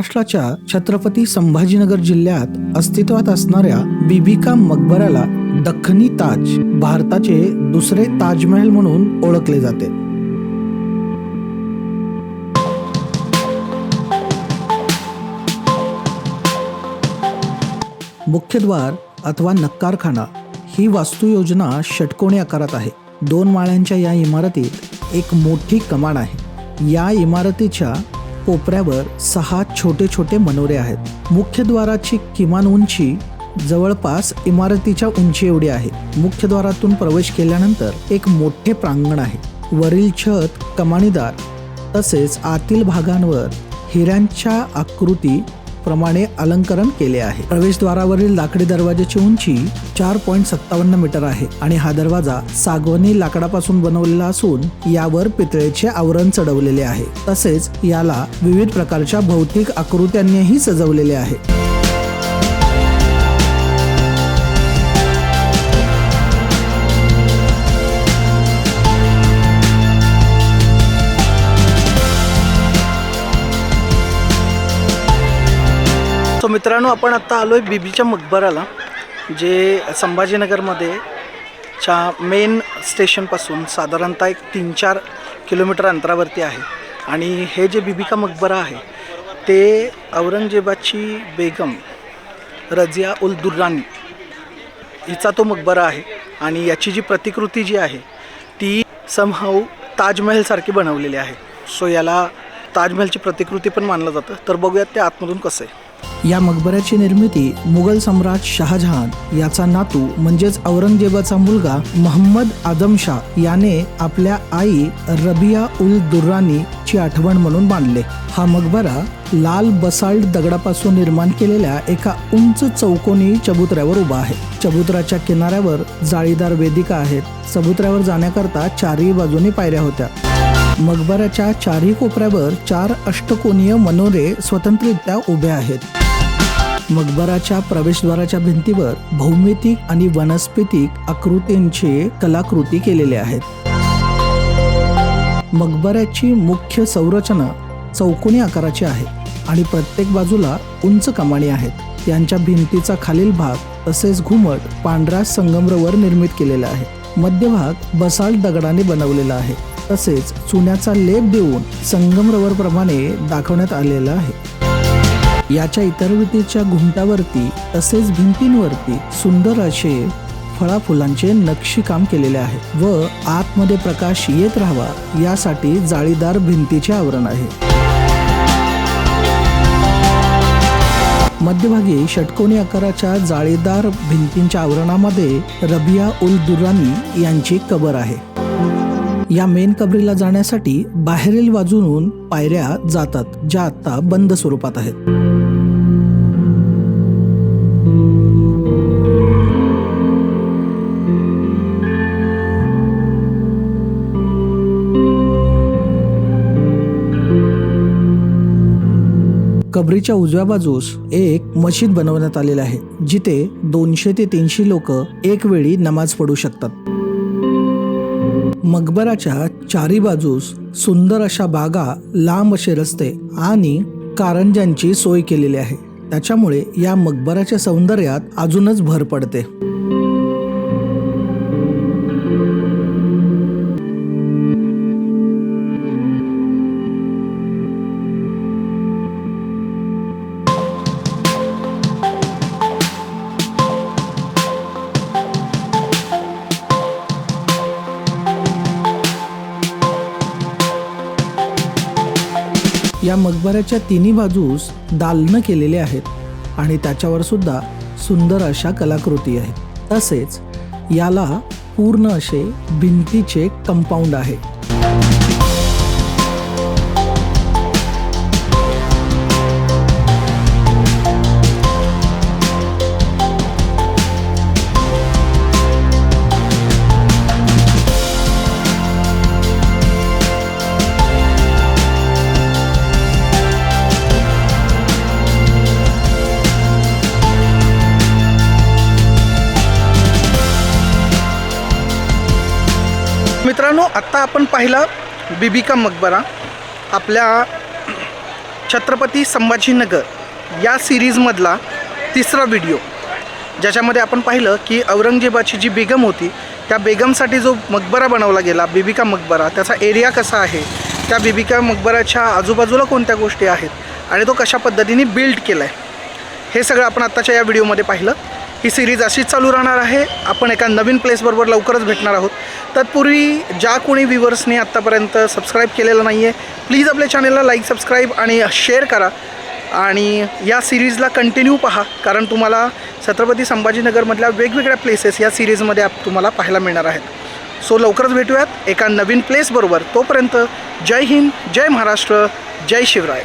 महाराष्ट्राच्या छत्रपती संभाजीनगर जिल्ह्यात अस्तित्वात असणाऱ्या बिबिका मकबऱ्याला दख्खनी ताज भारताचे दुसरे ताजमहल म्हणून ओळखले जाते. मुख्यद्वार अथवा नक्कारखाना ही वास्तुयोजना षटकोणी आकारात आहे. दोन माळ्यांच्या या इमारतीत एक मोठी कमान आहे. या इमारतीच्या कोपऱ्यावर सहा छोटे छोटे मनोरे आहेत. मुख्यद्वाराची किमान उंची जवळपास इमारतीच्या उंची एवढी आहे. मुख्यद्वारातून प्रवेश केल्यानंतर एक मोठे प्रांगण आहे. वरील छत कमानीदार तसेच आतील भागांवर हिऱ्यांच्या आकृती प्रमाणे अलंकरण केले आहे. प्रवेशद्वारावरील लाकडी दरवाजाची उंची चार पॉईंट सत्तावन्न मीटर आहे आणि हा दरवाजा सागवनी लाकडापासून बनवलेला असून यावर पितळेचे आवरण चढवलेले आहे. तसेच याला विविध प्रकारच्या भौतिक आकृत्यांनीही सजवलेले आहे. मित्रांनो आपण आत्ता आलो आहे बीबीच्या मकबराला जे संभाजीनगरमध्ये च्या मेन स्टेशनपासून साधारणतः एक तीन चार किलोमीटर अंतरावरती आहे. आणि हे जे बीबिका मकबरा आहे ते औरंगजेबाची बेगम रजिया उल दुर्रानी हिचा तो मकबरा आहे. आणि याची जी प्रतिकृती जी आहे ती समहाऊ ताजमहलसारखी बनवलेली आहे. सो याला ताजमहलची प्रतिकृती पण मानलं जातं. तर बघूयात ते आतमधून कसं आहे. या मकबऱ्याची निर्मिती मुघल सम्राट शहाजहान याचा नातू म्हणजेच औरंगजेबाचा मुलगा महम्मद आदम शाह याने आपल्या आई रबिया उल दुर्रानी ची आठवण म्हणून बांधले. हा मकबरा लाल बसाल्ट दगडापासून निर्माण केलेल्या एका उंच चौकोनी चबुतऱ्यावर उभा आहे. चबुतऱ्याच्या किनाऱ्यावर जाळीदार वेदिका आहेत. चबुतऱ्यावर जाण्याकरता चारही बाजूनी पायऱ्या होत्या. मकबऱ्याच्या चारही कोपऱ्यावर चार अष्टकोनीय मनोरे स्वतंत्ररित्या उभे आहेत. मकबराच्या प्रवेशद्वाराच्या भिंतीवर भौमितिक आणि वनस्पतिक आकृतींचे कलाकृती केलेले आहेत. मकबऱ्याची मुख्य संरचना चौकोनी आकाराची आहे आणि प्रत्येक बाजूला उंच कमानी आहेत. यांच्या भिंतीचा खालील भाग तसेच घुमट पांढऱ्या संगमरवर निर्मित केलेला आहे. मध्यभाग बसाल्ट दगडाने बनवलेला आहे. तसेच चुन्याचा लेप देऊन संगमरवर प्रमाणे दाखवण्यात आलेला आहे. याच्या इतरवितेच्या घुमटावरती तसेच भिंतींवरती सुंदर असे फळाफुलांचे नक्षीकाम केलेले आहे व आतमध्ये प्रकाश येत राहावा यासाठी जाळीदार भिंतीचे आवरण आहे. मध्यभागी षटकोनी आकाराच्या जाळीदार भिंतींच्या आवरणामध्ये रबिया उल दुरानी यांची कबर आहे. या मेन कबरीला जाण्यासाठी बाहेरील बाजूनून पायऱ्या जातात ज्या आता बंद स्वरूपात आहेत. कबरीच्या उजव्या बाजूस एक मशीद बनवण्यात आलेली आहे जिथे दोनशे ते तीनशे लोक एक वेळी नमाज पडू शकतात. मकबराच्या चारी बाजूस सुंदर अशा बागा लांब असे रस्ते आणि कारंजांची सोय केलेली आहे. त्याच्यामुळे या मकबराच्या सौंदर्यात अजूनच भर पडते. या मकबऱ्याच्या तिन्ही बाजूस दालनं केलेले आहेत आणि त्याच्यावर सुद्धा सुंदर अशा कलाकृती आहेत. तसेच याला पूर्ण असे भिंतीचे कंपाऊंड आहे. मित्रांनो आत्ता आपण पाहिला बिबिका मकबरा आपल्या छत्रपती संभाजीनगर या सिरीजमधला तिसरा व्हिडिओ ज्याच्यामध्ये आपण पाहिलं की औरंगजेबाची जी बेगम होती त्या बेगमसाठी जो मकबरा बनवला गेला बिबिका मकबरा त्याचा एरिया कसा आहे? त्या बिबिका मकबराच्या आजूबाजूला कोणत्या गोष्टी आहेत? आणि तो कशा पद्धतीने बिल्ड केला आहे हे सगळं आपण आत्ताच्या या व्हिडिओमध्ये पाहिलं. ही सिरीज अशीच चालू राहणार आहे. आपण एका नवीन प्लेसबरोबर लवकरच भेटणार आहोत. तत्पूर्वी ज्या कोणी व्ह्युअर्सने आत्तापर्यंत सबस्क्राईब केलेलं नाही आहे प्लीज आपल्या चॅनलला लाईक सबस्क्राईब आणि शेअर करा. आणि या सिरीजला कंटिन्यू पहा कारण तुम्हाला छत्रपती संभाजीनगरमधल्या वेगवेगळ्या प्लेसेस या सिरीजमध्ये आप तुम्हाला पाहायला मिळणार आहेत. सो लवकरच भेटूयात एका नवीन प्लेसबरोबर तोपर्यंत जय हिंद जय महाराष्ट्र जय शिवराय.